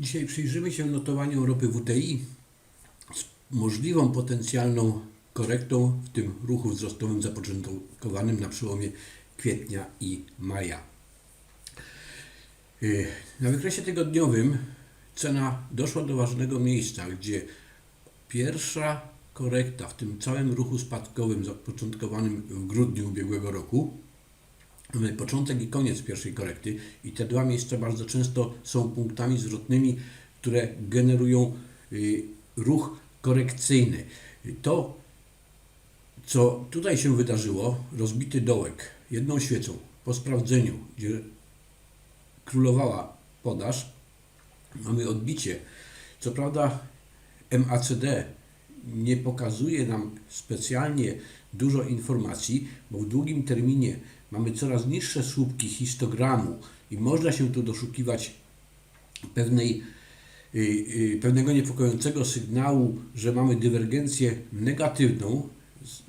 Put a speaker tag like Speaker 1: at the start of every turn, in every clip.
Speaker 1: Dzisiaj przyjrzymy się notowaniom ropy WTI z możliwą potencjalną korektą w tym ruchu wzrostowym zapoczątkowanym na przełomie kwietnia i maja. Yy, Na wykresie tygodniowym cena doszła do ważnego miejsca, gdzie pierwsza korekta w tym całym ruchu spadkowym zapoczątkowanym w grudniu ubiegłego roku początek i koniec pierwszej korekty i te dwa miejsca bardzo często są punktami zwrotnymi, które generują y, ruch korekcyjny. To, co tutaj się wydarzyło, rozbity dołek jedną świecą po sprawdzeniu, gdzie królowała podaż, mamy odbicie. Co prawda MACD nie pokazuje nam specjalnie dużo informacji, bo w długim terminie mamy coraz niższe słupki histogramu i można się tu doszukiwać pewnej, y, y, pewnego niepokojącego sygnału, że mamy dywergencję negatywną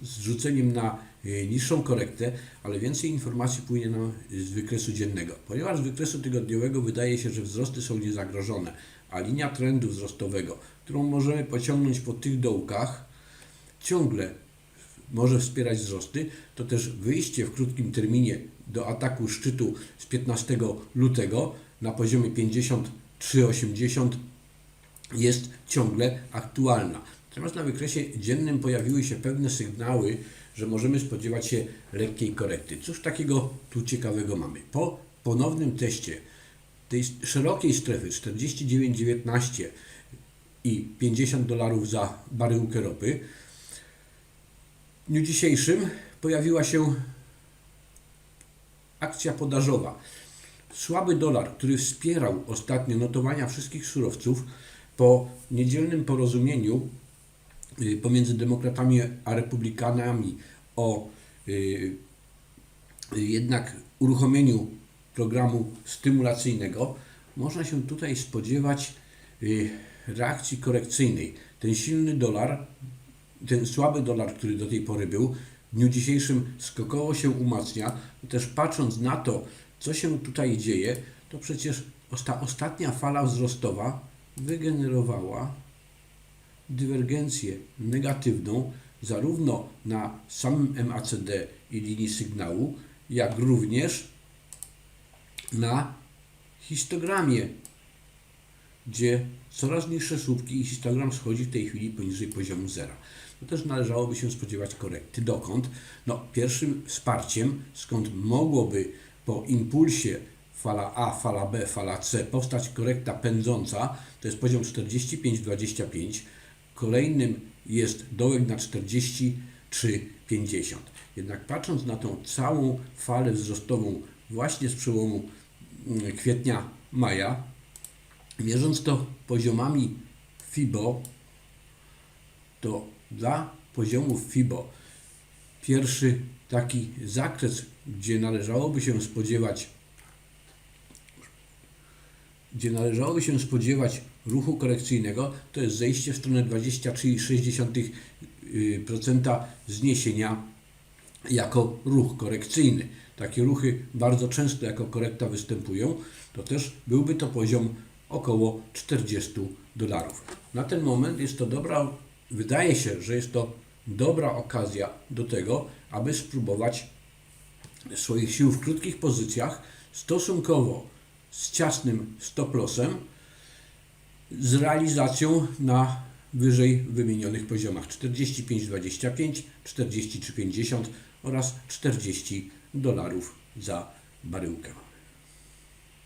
Speaker 1: z rzuceniem na y, niższą korektę, ale więcej informacji płynie nam z wykresu dziennego. Ponieważ z wykresu tygodniowego wydaje się, że wzrosty są niezagrożone, a linia trendu wzrostowego, którą możemy pociągnąć po tych dołkach, ciągle może wspierać wzrosty, to też wyjście w krótkim terminie do ataku szczytu z 15 lutego na poziomie 53,80 jest ciągle aktualna. Natomiast na wykresie dziennym pojawiły się pewne sygnały, że możemy spodziewać się lekkiej korekty. Cóż takiego tu ciekawego mamy? Po ponownym teście tej szerokiej strefy 49,19 i 50 dolarów za baryłkę ropy, w dniu dzisiejszym pojawiła się akcja podażowa. Słaby dolar, który wspierał ostatnio notowania wszystkich surowców, po niedzielnym porozumieniu y, pomiędzy demokratami a republikanami o y, y, jednak uruchomieniu programu stymulacyjnego, można się tutaj spodziewać y, reakcji korekcyjnej. Ten silny dolar ten słaby dolar, który do tej pory był, w dniu dzisiejszym skokowo się umacnia. Też patrząc na to, co się tutaj dzieje, to przecież osta ostatnia fala wzrostowa wygenerowała dywergencję negatywną zarówno na samym MACD i linii sygnału, jak również na histogramie, gdzie coraz niższe słupki i histogram schodzi w tej chwili poniżej poziomu zera. To też należałoby się spodziewać korekty. Dokąd? No, pierwszym wsparciem, skąd mogłoby po impulsie fala A, fala B, fala C powstać korekta pędząca, to jest poziom 45,25. Kolejnym jest dołek na 43,50. Jednak patrząc na tą całą falę wzrostową właśnie z przełomu kwietnia, maja, mierząc to poziomami FIBO, to dla poziomów FIBO pierwszy taki zakres, gdzie należałoby się spodziewać gdzie należałoby się spodziewać ruchu korekcyjnego, to jest zejście w stronę 23,6% zniesienia jako ruch korekcyjny. Takie ruchy bardzo często jako korekta występują, to też byłby to poziom około 40 dolarów. Na ten moment jest to dobra, wydaje się, że jest to dobra okazja do tego, aby spróbować swoich sił w krótkich pozycjach stosunkowo z ciasnym stop lossem z realizacją na wyżej wymienionych poziomach 45,25, 43,50 oraz 40 dolarów za baryłkę.